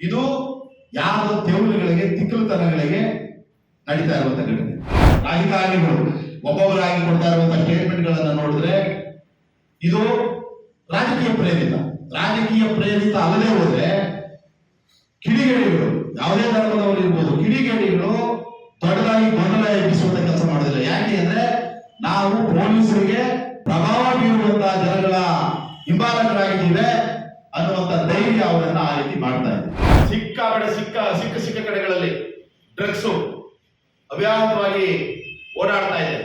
ಇದು ಯಾವ ತೆವಲುಗಳಿಗೆ ತಿಕ್ಕಲುತನಗಳಿಗೆ ನಡೀತಾ ಇರುವಂತ ಘಟನೆ. ರಾಜಕಾರಣಿಗಳು ಒಬ್ಬೊಬ್ಬರಾಗಿ ಕೊಡ್ತಾ ಇರುವಂತ ಸ್ಟೇಟ್ಮೆಂಟ್ಗಳನ್ನು ನೋಡಿದ್ರೆ ಇದು ರಾಜಕೀಯ ಪ್ರೇರಿತ. ರಾಜಕೀಯ ಪ್ರೇರಿತ ಅಲ್ಲದೆ ಹೋದ್ರೆ ಕಿಡಿಗೇಡಿಗಳು, ಯಾವುದೇ ಧರ್ಮದವರು ಇರ್ಬೋದು, ಕಿಡಿಗೇಡಿಗಳು ದೊಡ್ಡದಾಗಿ ಗೊಂದಲ ಎಬ್ಬಿಸುವಂತ ಕೆಲಸ ಮಾಡೋದಿಲ್ಲ. ಯಾಕೆ ಅಂದ್ರೆ ನಾವು ಪೊಲೀಸರಿಗೆ ಪ್ರಭಾವ ಬೀರುವಂತಹ ಜನಗಳ ಹಿಂಬಾಲಕರಾಗಿದ್ದೀವಿ. ಧೈರ್ಯ ಅವರನ್ನ ಆ ರೀತಿ ಮಾಡ್ತಾ ಇದೆ. ಸಿಕ್ಕಾಪಟ್ಟೆ ಸಿಕ್ಕ ಸಿಕ್ಕ ಸಿಕ್ಕ ಕಡೆಗಳಲ್ಲಿ ಡ್ರಗ್ಸು ಅವ್ಯಾಹತವಾಗಿ ಓಡಾಡ್ತಾ ಇದೆ.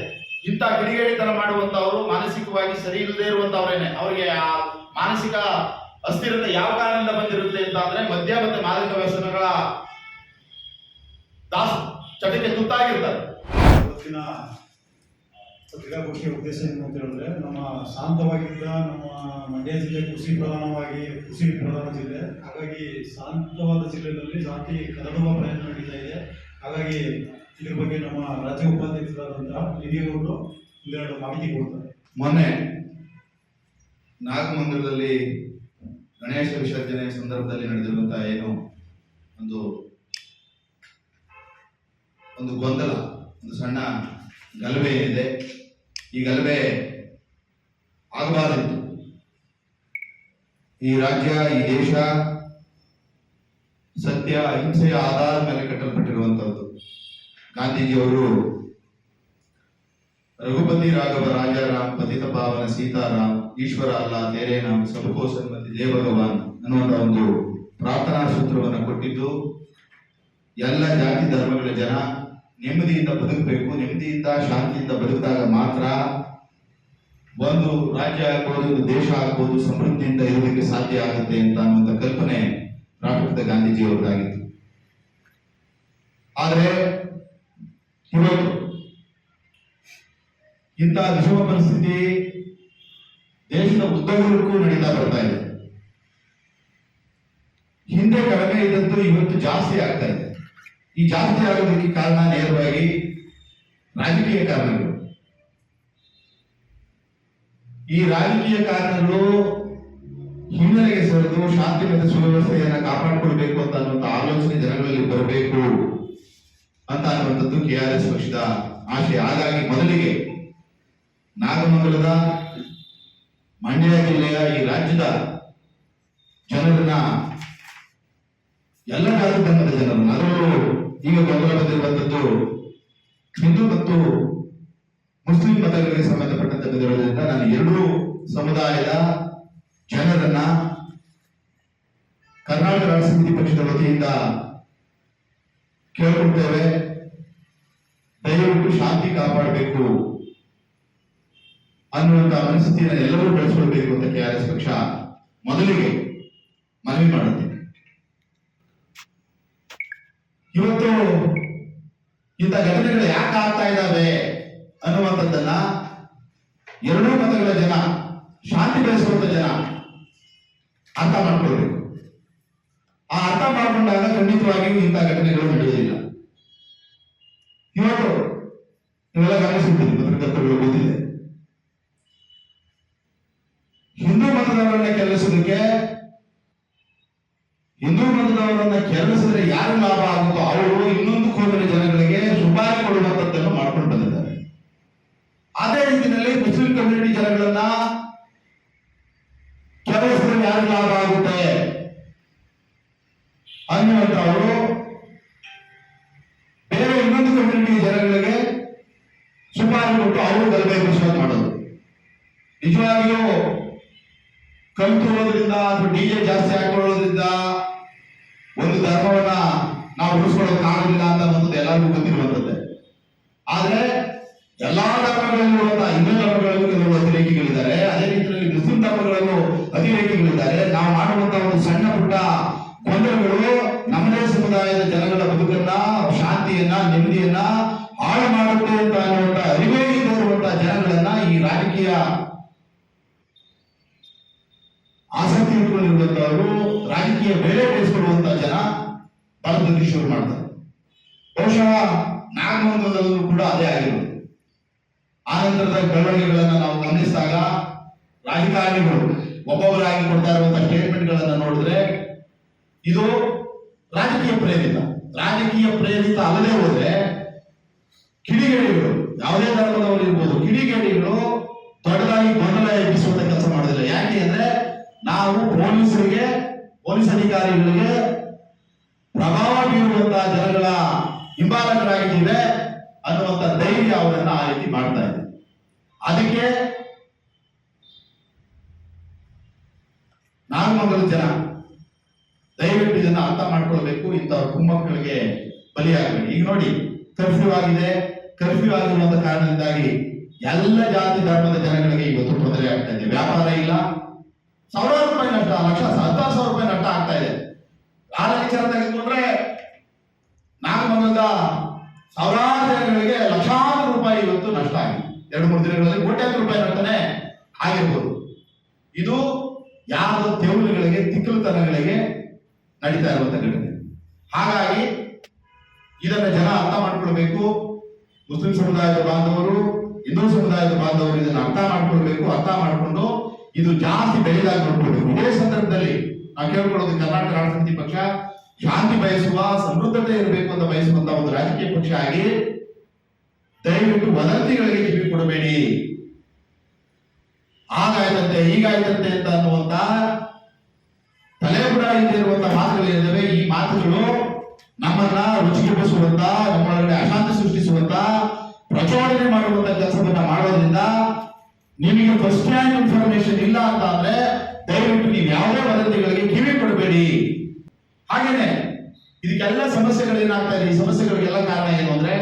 ಇಂಥ ಕಿಡಿಗೇಡಿತನ ಮಾಡುವಂತವರು ಮಾನಸಿಕವಾಗಿ ಸರಿ ಇಲ್ಲದೆ ಇರುವಂತವರೇನೆ ಅವರಿಗೆ ಆ ಮಾನಸಿಕ ಅಸ್ಥಿರತೆ ಯಾವ ಕಾರಣದಿಂದ ಬಂದಿರುತ್ತೆ ಅಂತ ಅಂದ್ರೆ ಮದ್ಯ ಮತ್ತೆ ಮಾದಕ ವ್ಯಸನಗಳ ದಾಸ್ ಚಟಕ್ಕೆ ತುತ್ತಾಗಿರ್ತಾರೆ. ಪತ್ರಿಕಾಗೋಷ್ಠಿಯ ಉದ್ದೇಶ ಏನು ಅಂತ ಹೇಳಿದ್ರೆ, ನಮ್ಮ ಶಾಂತವಾಗಿದ್ದ ನಮ್ಮ ಮಂಡ್ಯ ಜಿಲ್ಲೆ ಕೃಷಿ ಪ್ರಧಾನವಾಗಿ, ಕೃಷಿ ಪ್ರಧಾನ ಜಿಲ್ಲೆ, ಹಾಗಾಗಿ ಶಾಂತವಾದ ಜಿಲ್ಲೆಯಲ್ಲಿ ಜಾತಿ ಕದಡುವ ಪ್ರಯತ್ನ ನಡೀತಾ ಇದೆ. ಹಾಗಾಗಿ ಇದ್ರ ಬಗ್ಗೆ ನಮ್ಮ ರಾಜ್ಯ ಉಪಾಧ್ಯಕ್ಷರಾದಂತಹ ಹಿರಿಯವರು ಒಂದೆರಡು ಮಾಹಿತಿ ಕೊಡ್ತಾರೆ. ಮೊನ್ನೆ ನಾಗಮಂದಿರದಲ್ಲಿ ಗಣೇಶ ವಿಸರ್ಜನೆ ಸಂದರ್ಭದಲ್ಲಿ ನಡೆದಿರುವಂತಹ ಏನು ಒಂದು ಒಂದು ಗೊಂದಲ, ಒಂದು ಸಣ್ಣ ಗಲಭೆ ಏನಿದೆ ಈ ಗಲಭೆ ಆಗಬಾರದಿತ್ತು ಈ ರಾಜ್ಯ, ಈ ದೇಶ ಸತ್ಯ ಅಹಿಂಸೆಯ ಆಧಾರದ ಮೇಲೆ ಕಟ್ಟಲ್ಪಟ್ಟಿರುವಂತಹದ್ದು. ಗಾಂಧೀಜಿಯವರು ರಘುಪತಿ ರಾಘವ ರಾಜಾರಾಮ್, ಪತಿತ ಪಾವನ ಸೀತಾರಾಮ್, ಈಶ್ವರ ಅಲ್ಲ ತೇರೆ ನಾಮ್ ಸಬಕೋ ಸನ್ಮತಿ ಜಯ ಭಗವಾನ್ ಒಂದು ಪ್ರಾರ್ಥನಾ ಸೂತ್ರವನ್ನು ಕೊಟ್ಟಿದ್ದು, ಎಲ್ಲ ಜಾತಿ ಧರ್ಮಗಳ ಜನ ನೆಮ್ಮದಿಯಿಂದ ಬದುಕಬೇಕು, ನೆಮ್ಮದಿಯಿಂದ ಶಾಂತಿಯಿಂದ ಬದುಕಿದಾಗ ಮಾತ್ರ ಒಂದು ರಾಜ್ಯ ಆಗ್ಬೋದು, ಒಂದು ದೇಶ ಆಗ್ಬೋದು, ಸಮೃದ್ಧಿಯಿಂದ ಇರೋದಕ್ಕೆ ಸಾಧ್ಯ ಆಗುತ್ತೆ ಅಂತ ಅನ್ನುವಂಥ ಕಲ್ಪನೆ ರಾಷ್ಟ್ರಪಿತ ಗಾಂಧೀಜಿಯವರದಾಗಿತ್ತು. ಆದರೆ ಇವತ್ತು ಇಂತಹ ವಿಷಮ ಪರಿಸ್ಥಿತಿ ದೇಶದ ಉದ್ದಗಲಕ್ಕೂ ನಡೀತಾ ಬರ್ತಾ ಇದೆ. ಹಿಂದೆ ಕಡಿಮೆ ಇದ್ದದ್ದು ಇವತ್ತು ಜಾಸ್ತಿ ಆಗ್ತಾ ಇದೆ. ಈ ಜಾಸ್ತಿ ಆಗೋದಕ್ಕೆ ಕಾರಣ ನೇರವಾಗಿ ರಾಜಕೀಯ ಕಾರಣಗಳು. ಈ ರಾಜಕೀಯ ಕಾರಣಗಳು ಹಿನ್ನೆಲೆಗೆ ಸರಿದು ಶಾಂತಿ ಮತ್ತು ಸುವ್ಯವಸ್ಥೆಯನ್ನ ಕಾಪಾಡಿಕೊಳ್ಬೇಕು ಅಂತ ಅನ್ನುವಂಥ ಆಲೋಚನೆ ಜನಗಳಲ್ಲಿ ಬರಬೇಕು ಅಂತ ಅನ್ನುವಂಥದ್ದು ಕೆ ಆರ್ ಎಸ್ ಪಕ್ಷದ ಆಶಯ. ಹಾಗಾಗಿ ಮೊದಲಿಗೆ ನಾಗಮಂಗಲದ ಮಂಡ್ಯ ಜಿಲ್ಲೆಯ ಈ ರಾಜ್ಯದ ಜನರನ್ನ ಎಲ್ಲ ಜಾತಿ ಧರ್ಮದ ಜನರನ್ನು ಅದರಲ್ಲೂ ಈಗ ಗೊಂದಲ ಬಂದಿರುವಂತದ್ದು ಹಿಂದೂ ಮತ್ತು ಮುಸ್ಲಿಂ ಮತಗಳಿಗೆ ಸಂಬಂಧಪಟ್ಟಂತೆ ಬಂದಿರೋದ್ರಿಂದ ನಾನು ಎರಡೂ ಸಮುದಾಯದ ಜನರನ್ನ ಕರ್ನಾಟಕ ರಾಜ್ಯ ಸಮಿತಿ ಪಕ್ಷದ ವತಿಯಿಂದ ಕೇಳ್ಕೊಳ್ತೇವೆ. ದಯವಿಟ್ಟು ಶಾಂತಿ ಕಾಪಾಡಬೇಕು ಅನ್ನುವಂತ ಮನಸ್ಥಿತಿಯನ್ನು ಎಲ್ಲರೂ ಬೆಳೆಸ್ಕೊಳ್ಬೇಕು ಅಂತ ಕೆ ಪಕ್ಷ ಮೊದಲಿಗೆ ಮನವಿ ಮಾಡುತ್ತೆ ಇವತ್ತು ಇಂಥ ಘಟನೆಗಳು ಯಾಕೆ ಆಗ್ತಾ ಇದ್ದಾವೆ ಅನ್ನುವಂಥದ್ದನ್ನ ಎರಡೂ ಮತಗಳ ಜನ, ಶಾಂತಿ ಬೆಳೆಸುವಂತ ಜನ ಅರ್ಥ ಮಾಡ್ಕೊಳ್ಬೇಕು ಆ ಅರ್ಥ ಮಾಡಿಕೊಂಡಾಗ ಖಂಡಿತವಾಗಿಯೂ ಇಂಥ ಘಟನೆಗಳು ನಡೆಯುವುದಿಲ್ಲ. ಇವತ್ತು ನೀವೆಲ್ಲ ಗಮನಿಸಿದ್ದೀರಿ ಪತ್ರಕರ್ತರುಗಳು ಗೊತ್ತಿದೆ. ಹಿಂದೂ ಮತದವರನ್ನ ಕೆಲಸದಕ್ಕೆ ಹಿಂದೂ ಮತದವರನ್ನ ಕೆಲಸದ್ರೆ ಯಾರು ಲಾಭ ಆಗುತ್ತೋ, ಅವರು ಇನ್ನೊಂದು ಕೋಮಿನ ಜನಗಳಿಗೆ ನಿಜವಾಗಿಯೂ ಕಲ್ತಿರೋದ್ರಿಂದ ಅಥವಾ ಡಿಜೆ ಜಾಸ್ತಿ ಹಾಕೊಳ್ಳೋದ್ರಿಂದ ಒಂದು ಧರ್ಮವನ್ನ ನಾವು ಉಳಿಸ್ಕೊಳ್ಳೋದಕ್ಕಾಗೋದಿಲ್ಲ ಅಂತ ಅನ್ನೋದು ಎಲ್ಲರಿಗೂ ಗೊತ್ತಿರುವಂತದ್ದೇ ಆದ್ರೆ ಎಲ್ಲಾ ಧರ್ಮಗಳಲ್ಲಿರುವಂತಹ ಹಿಂದೂ ಧರ್ಮಗಳಲ್ಲೂ ಕೆಲವು ಅತಿರೇಕಿಗಳಿದ್ದಾರೆ. ಅದೇ ರೀತಿಯಲ್ಲಿ ಮುಸ್ಲಿಂ ಧರ್ಮಗಳಲ್ಲೂ ಅತಿರೇಕಿಗಳಿದ್ದಾರೆ. ನಾವು ಮಾಡುವಂತಹ ಒಂದು ಸಣ್ಣ ಪುಟ್ಟ ಗೊಂದಲಗಳು ನಮ್ಮದೇ ಸಮುದಾಯದ ಜನಗಳ ಬದುಕನ್ನ, ಶಾಂತಿಯನ್ನ, ನೆಮ್ಮದಿಯನ್ನ ಹಾಳು ಮಾಡುತ್ತೆ ಅಂತ ಅನ್ನುವಂತ ಅರಿವೇ ಜನಗಳನ್ನ ಈ ರಾಜಕೀಯ ಆಸಕ್ತಿ ಇಟ್ಕೊಂಡಿರುವಂತವರು ರಾಜಕೀಯ ಬೆಲೆ ಬೇಯಿಸ್ಕೊಳ್ಳುವಂತ ಜನ ಭಾರತದಲ್ಲಿ ಶುರು ಮಾಡ್ತಾರೆ. ಬಹುಶಃ ನಾಗಮಂಗಲದಲ್ಲೂ ಕೂಡ ಅದೇ ಆಗಿರೋದು. ಆ ನಂತರದ ಬೆಳವಣಿಗೆಗಳನ್ನ ನಾವು ಗಮನಿಸಿದಾಗ ರಾಜಕಾರಣಿಗಳು ಒಬ್ಬೊಬ್ಬರಾಗಿ ಕೊಡ್ತಾ ಇರುವಂತಹ ಸ್ಟೇಟ್ಮೆಂಟ್ಗಳನ್ನ ನೋಡಿದ್ರೆ ಇದು ರಾಜಕೀಯ ಪ್ರೇರಿತ. ರಾಜಕೀಯ ಪ್ರೇರಿತ ಅಲ್ಲದೆ ಹೋದ್ರೆ ಕಿಡಿಗೇಡಿಗಳು ಯಾವುದೇ ಧರ್ಮದವರು ಇರ್ಬೋದು ಕಿಡಿಗೇಡಿಗಳು ದೊಡ್ಡದಾಗಿ ಗೊಂದಲ ಎಬ್ಬಿಸುವಂತ ಕೆಲಸ ಮಾಡೋದಿಲ್ಲ ಯಾಕೆ ಅಂದ್ರೆ ನಾವು ಪೊಲೀಸರಿಗೆ ಪೊಲೀಸ್ ಅಧಿಕಾರಿಗಳಿಗೆ ಪ್ರಭಾವ ಬೀರುವಂತಹ ಜನಗಳ ಹಿಂಬಾಲಕರಾಗಿದ್ದೇವೆ ಅನ್ನುವಂತ ಧೈರ್ಯ ಅವರನ್ನ ಆ ರೀತಿ ಮಾಡ್ತಾ ಇದೆ ಅದಕ್ಕೆ ನಾಗಮಂಗಲ ಜನ ದಯವಿಟ್ಟು ಇದನ್ನ ಅರ್ಥ ಮಾಡ್ಕೊಳ್ಬೇಕು ಇಂತಹ ಕುಮ್ಮಕ್ಕಳಿಗೆ ಬಲಿಯಾಗಬೇಡಿ. ಈಗ ನೋಡಿ ಕರ್ಫ್ಯೂ ಆಗಿದೆ. ಕರ್ಫ್ಯೂ ಆಗಿರುವಂತ ಕಾರಣದಿಂದಾಗಿ ಎಲ್ಲ ಜಾತಿ ಧರ್ಮದ ಜನಗಳಿಗೆ ಇವತ್ತು ತೊಂದರೆ ಆಗ್ತಾ ಇದೆ. ವ್ಯಾಪಾರ ಇಲ್ಲ. ಸಾವಿರಾರು ರೂಪಾಯಿ ನಷ್ಟ, ಲಕ್ಷ, ಹತ್ತಾರು ಸಾವಿರ ರೂಪಾಯಿ ನಷ್ಟ ಆಗ್ತಾ ಇದೆ. ಆ ವಿಚಾರ ತೆಗೆದುಕೊಂಡ್ರೆ ನಾಗಮಂಗಲದ ಸಾವಿರಾರು ಜನಗಳಿಗೆ ಲಕ್ಷಾಂತರ ರೂಪಾಯಿ ಇವತ್ತು ನಷ್ಟ ಆಗಿದೆ. ಎರಡು, ಮೂರು ದಿನಗಳಲ್ಲಿ ಕೋಟ್ಯಾಂತರ ರೂಪಾಯಿ ನಷ್ಟನೇ ಆಗಿರ್ಬೋದು. ಇದು ಯಾವ ತೆವಲುಗಳಿಗೆ ತಿಕ್ಕಲುತನಗಳಿಗೆ ನಡೀತಾ ಇರುವಂತ ಘಟನೆ. ಹಾಗಾಗಿ ಇದನ್ನ ಜನ ಅರ್ಥ ಮಾಡ್ಕೊಳ್ಬೇಕು. ಮುಸ್ಲಿಂ ಸಮುದಾಯದ ಬಾಂಧವರು, ಹಿಂದೂ ಸಮುದಾಯದ ಬಾಂಧವರು ಇದನ್ನ ಅರ್ಥ ಮಾಡ್ಕೊಳ್ಬೇಕು, ಅರ್ಥ ಮಾಡಿಕೊಂಡು ಇದು ಜಾಸ್ತಿ ಬೆಳೆದಾಗಿ ನೋಡ್ಕೊಳ್ಬೇಕು. ಇದೇ ಸಂದರ್ಭದಲ್ಲಿ ನಾವು ಕೇಳ್ಕೊಳ್ಳೋದು ಕರ್ನಾಟಕ ರಾಷ್ಟ್ರ ಸಮಿತಿ ಪಕ್ಷ ಶಾಂತಿ ಬಯಸುವ, ಸಮೃದ್ಧತೆ ಇರಬೇಕು ಅಂತ ಬಯಸುವಂತ ಒಂದು ರಾಜಕೀಯ ಪಕ್ಷ ಆಗಿ ದಯವಿಟ್ಟು ವದಂತಿಗಳಿಗೆ ಕಿವಿ ಕೊಡಬೇಡಿ ಆಗಾಯ್ತಂತೆ, ಹೀಗಾಯ್ತಂತೆ ಅಂತ ಅನ್ನುವಂತ ತಲೆಬುಡ ಇರುವಂತ ಮಾತುಗಳಿದ್ದಾವೆ ಈ ಮಾತುಗಳು ನಮ್ಮನ್ನ ರುಚಿಗೆಬ್ಬಿಸುವಂತ ನಮ್ಮೊಳಗಡೆ ಅಶಾಂತಿ ಸೃಷ್ಟಿಸುವಂತ, ಪ್ರಚೋದನೆ ಮಾಡುವಂತ ಕೆಲಸವನ್ನ ಮಾಡೋದ್ರಿಂದ ನಿಮಗೆ ಫಸ್ಟ್ ಹ್ಯಾಂಡ್ ಇನ್ಫಾರ್ಮೇಶನ್ ಇಲ್ಲ ಅಂತ ಅಂದ್ರೆ ದಯವಿಟ್ಟು ನೀವು ಯಾವುದೇ ವದಂತಿಗಳಿಗೆ ಕಿವಿ ಕೊಡಬೇಡಿ. ಹಾಗೇನೆ, ಇದಕ್ಕೆಲ್ಲ ಸಮಸ್ಯೆಗಳೇನಾಗ್ತಾ ಇದೆ? ಈ ಸಮಸ್ಯೆಗಳಿಗೆಲ್ಲ ಕಾರಣ ಏನು ಅಂದ್ರೆ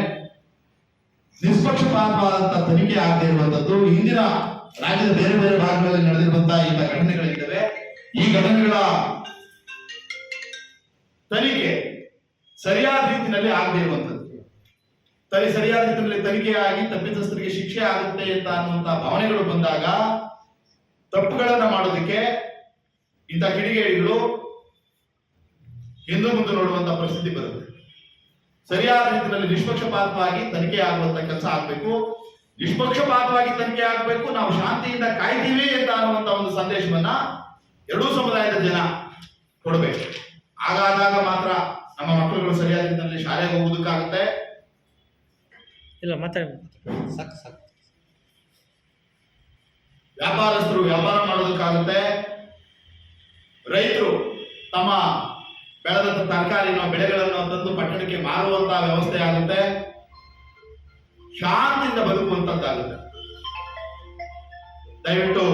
ನಿಷ್ಪಕ್ಷಪಾತವಾದಂತ ತನಿಖೆ ಆಗದೆ ಇರುವಂತದ್ದು ಹಿಂದಿನ ರಾಜ್ಯದ ಬೇರೆ ಬೇರೆ ಭಾಗಗಳಲ್ಲಿ ನಡೆದಿರುವಂತಹ ಇಂಥ ಘಟನೆಗಳಿದ್ದಾವೆ. ಈ ಘಟನೆಗಳ ತನಿಖೆ ಸರಿಯಾದ ರೀತಿಯಲ್ಲಿ ಆಗದೆ ಇರುವಂತದ್ದು ತರಿ ಸರಿಯಾದ ರೀತಿಯಲ್ಲಿ ತನಿಖೆ ಆಗಿ ತಪ್ಪಿತಸ್ಥರಿಗೆ ಶಿಕ್ಷೆ ಆಗುತ್ತೆ ಅಂತ ಅನ್ನುವಂತಹ ಭಾವನೆಗಳು ಬಂದಾಗ ತಪ್ಪುಗಳನ್ನ ಮಾಡೋದಕ್ಕೆ ಇಂಥ ಕಿಡಿಗೇಡಿಗಳು ಹಿಂದೂ ಮುಂದೆ ನೋಡುವಂತ ಪರಿಸ್ಥಿತಿ ಬರುತ್ತೆ. ಸರಿಯಾದ ರೀತಿಯಲ್ಲಿ ನಿಷ್ಪಕ್ಷಪಾತವಾಗಿ ತನಿಖೆ ಆಗುವಂತ ಕೆಲಸ ಆಗ್ಬೇಕು. ನಿಷ್ಪಕ್ಷಪಾತವಾಗಿ ತನಿಖೆ ಆಗಬೇಕು ನಾವು ಶಾಂತಿಯಿಂದ ಕಾಯ್ತೀವಿ ಅಂತ ಅನ್ನುವಂತ ಒಂದು ಸಂದೇಶವನ್ನ ಎರಡೂ ಸಮುದಾಯದ ಜನ ಕೊಡಬೇಕು. ಹಾಗಾದಾಗ ಮಾತ್ರ ನಮ್ಮ ಮಕ್ಕಳುಗಳು ಸರಿಯಾದ ರೀತಿಯಲ್ಲಿ ಶಾಲೆಗೆ ಹೋಗೋದಕ್ಕಾಗುತ್ತೆ ಇಲ್ಲ ಮತ್ತೆ ಸಾಕು ಸಾಕು. ವ್ಯಾಪಾರಸ್ಥರು ವ್ಯಾಪಾರ ಮಾಡೋದಕ್ಕಾಗುತ್ತೆ. ರೈತರು ತಮ್ಮ ಬೆಳೆದಂತ ತರಕಾರಿನ ಬೆಳೆಗಳನ್ನು ತಂದು ಪಟ್ಟಣಕ್ಕೆ ಮಾರುವಂತಹ ವ್ಯವಸ್ಥೆ ಆಗುತ್ತೆ. ಶಾಂತಿಯಿಂದ ಬದುಕುವಂತದ್ದಾಗುತ್ತೆ. ದಯವಿಟ್ಟು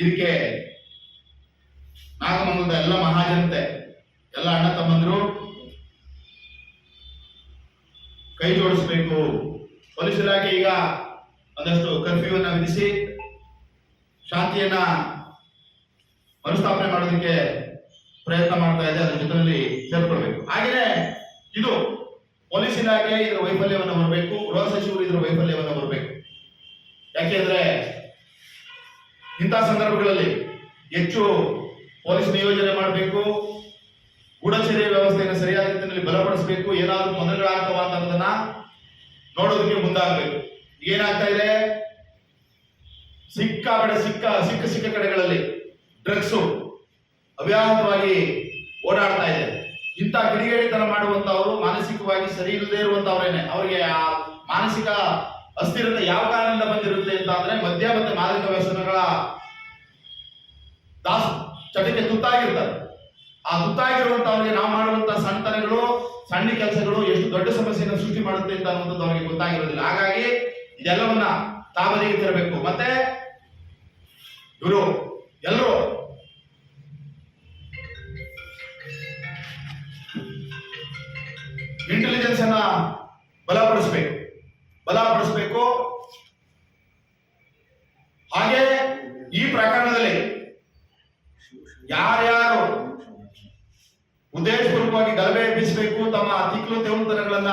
ಇದಕ್ಕೆ ನಾಗಮಂಗಲದ ಎಲ್ಲ ಮಹಾಜನತೆ, ಎಲ್ಲ ಅಣ್ಣ ತಮ್ಮಂದರು, ಕೈ ಜೋಡಿಸಬೇಕು. ಪೊಲೀಸ್ ಈಗ ಒಂದಷ್ಟು ಕರ್ಫ್ಯೂವನ್ನ ವಿಧಿಸಿ, ಶಾಂತಿಯನ್ನ ಮರುಸ್ಥಾಪನೆ ಮಾಡೋದಕ್ಕೆ ಪ್ರಯತ್ನ ಮಾಡ್ತಾ ಇದೆ, ಅದ್ರ ಜೊತೆಯಲ್ಲಿ ಸೇರ್ಕೊಳ್ಬೇಕು. ಹಾಗೆಯೇ ಇದು ಪೊಲೀಸ್ ಇಲಾಖೆ ಇದರ ವೈಫಲ್ಯವನ್ನು ಬರಬೇಕು ಗೃಹ ಸಚಿವರು ಇದರ ವೈಫಲ್ಯವನ್ನು ಬರಬೇಕು ಯಾಕೆಂದ್ರೆ ಇಂತಹ ಸಂದರ್ಭಗಳಲ್ಲಿ ಹೆಚ್ಚು ಪೊಲೀಸ್ ನಿಯೋಜನೆ ಮಾಡಬೇಕು ಗೂಢಚರ್ಯ ವ್ಯವಸ್ಥೆಯನ್ನು ಸರಿಯಾದ ರೀತಿಯಲ್ಲಿ ಬಲಪಡಿಸಬೇಕು, ಏನಾದರೂ ತೊಂದರೆಗಳಾಗ್ತವ ಅನ್ನೋದನ್ನ ನೋಡೋದಕ್ಕೆ ಮುಂದಾಗಬೇಕು. ಏನಾಗ್ತಾ ಇದೆ? ಸಿಕ್ಕ ಕಡೆ ಸಿಕ್ಕ ಸಿಕ್ಕ ಸಿಕ್ಕ ಕಡೆಗಳಲ್ಲಿ ಡ್ರಗ್ಸು ಅವ್ಯಾಹತವಾಗಿ ಓಡಾಡ್ತಾ ಇದೆ. ಇಂಥ ಕಿಡಿಗೇಡಿತನ ಮಾಡುವಂತವರು ಮಾನಸಿಕವಾಗಿ ಸರಿ ಇಲ್ಲದೆ ಇರುವಂತವ್ರೇನೆ ಅವರಿಗೆ ಆ ಮಾನಸಿಕ ಅಸ್ಥಿರತೆ ಯಾವ ಕಾರಣದಿಂದ ಬಂದಿರುತ್ತೆ ಅಂತ ಅಂದ್ರೆ ಮದ್ಯ ಮತ್ತೆ ಮಾದಕ ವ್ಯಸನಗಳ ದಾಸ್ ಚಟಕ್ಕೆ ತುತ್ತಾಗಿರ್ತಾರೆ. ಆ ತುತ್ತಾಗಿರುವಂತವ್ರಿಗೆ ನಾವು ಮಾಡುವಂತ ಸಣ್ಣತನಗಳು ಸಣ್ಣ ಕೆಲಸಗಳು ಎಷ್ಟು ದೊಡ್ಡ ಸಮಸ್ಯೆಯನ್ನು ಸೃಷ್ಟಿ ಮಾಡುತ್ತೆ ಅಂತ ಅನ್ನುವಂಥದ್ದು ಅವರಿಗೆ ಗೊತ್ತಾಗಿರೋದಿಲ್ಲ. ಹಾಗಾಗಿ ಇದೆಲ್ಲವನ್ನ ತಾಬದಿಗೆ ತರಬೇಕು. ಮತ್ತೆ ಇವರು ಎಲ್ಲರೂ ಇಂಟೆಲಿಜೆನ್ಸ್ ಅನ್ನ ಬಲಪಡಿಸಬೇಕು. ಬಲಪಡಿಸಬೇಕು. ಹಾಗೆ ಈ ಪ್ರಕರಣದಲ್ಲಿ ಯಾರ್ಯಾರು ಉದ್ದೇಶಪೂರ್ವಕವಾಗಿ ಗಲಭೆ ಎಬ್ಬಿಸಬೇಕು, ತಮ್ಮ ತಿಕ್ಲು ತೆವಲುತನಗಳನ್ನ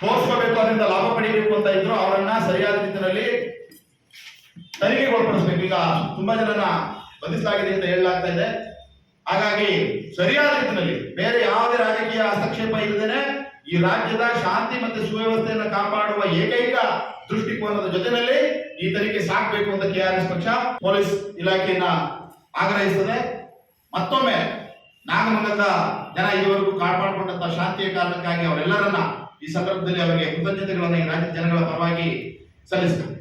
ತೋರಿಸ್ಕೋಬೇಕು ಅದರಿಂದ ಲಾಭ ಪಡಿಬೇಕು ಅಂತ ಇದ್ರು ಅವರನ್ನ ಸರಿಯಾದ ರೀತಿಯಲ್ಲಿ ತನಿಖೆಗೆ ಒಳಪಡಿಸ್ಬೇಕು ಈಗ ತುಂಬಾ ಜನನ ಬಂಧಿಸಲಾಗಿದೆ ಅಂತ ಹೇಳಲಾಗ್ತಾ ಇದೆ. ಹಾಗಾಗಿ ಸರಿಯಾದ ರೀತಿಯಲ್ಲಿ ಬೇರೆ ಯಾವುದೇ ರಾಜಕೀಯ ಹಸ್ತಕ್ಷೇಪ ಇಲ್ಲದೇನೆ ಈ ರಾಜ್ಯದ ಶಾಂತಿ ಮತ್ತು ಸುವ್ಯವಸ್ಥೆಯನ್ನು ಕಾಪಾಡುವ ಏಕೈಕ ದೃಷ್ಟಿಕೋನದ ಜೊತೆಯಲ್ಲಿ ಈ ತನಿಖೆ ಸಾಕಬೇಕು ಅಂತ ಎಸ್ ಪಕ್ಷ ಪೊಲೀಸ್ ಇಲಾಖೆಯನ್ನ ಆಗ್ರಹಿಸುತ್ತದೆ ಮತ್ತೊಮ್ಮೆ ನಾಗಮಂಗಲದ ಜನ ಇದುವರೆಗೂ ಕಾಪಾಡಿಕೊಂಡಂತ ಶಾಂತಿಯ ಕಾರಣಕ್ಕಾಗಿ ಅವರೆಲ್ಲರನ್ನ ಈ ಸಂದರ್ಭದಲ್ಲಿ ಅವರಿಗೆ ಕೃತಜ್ಞತೆಗಳನ್ನು ಈ ರಾಜ್ಯದ ಜನಗಳ ಪರವಾಗಿ ಸಲ್ಲಿಸ್ತೇನೆ.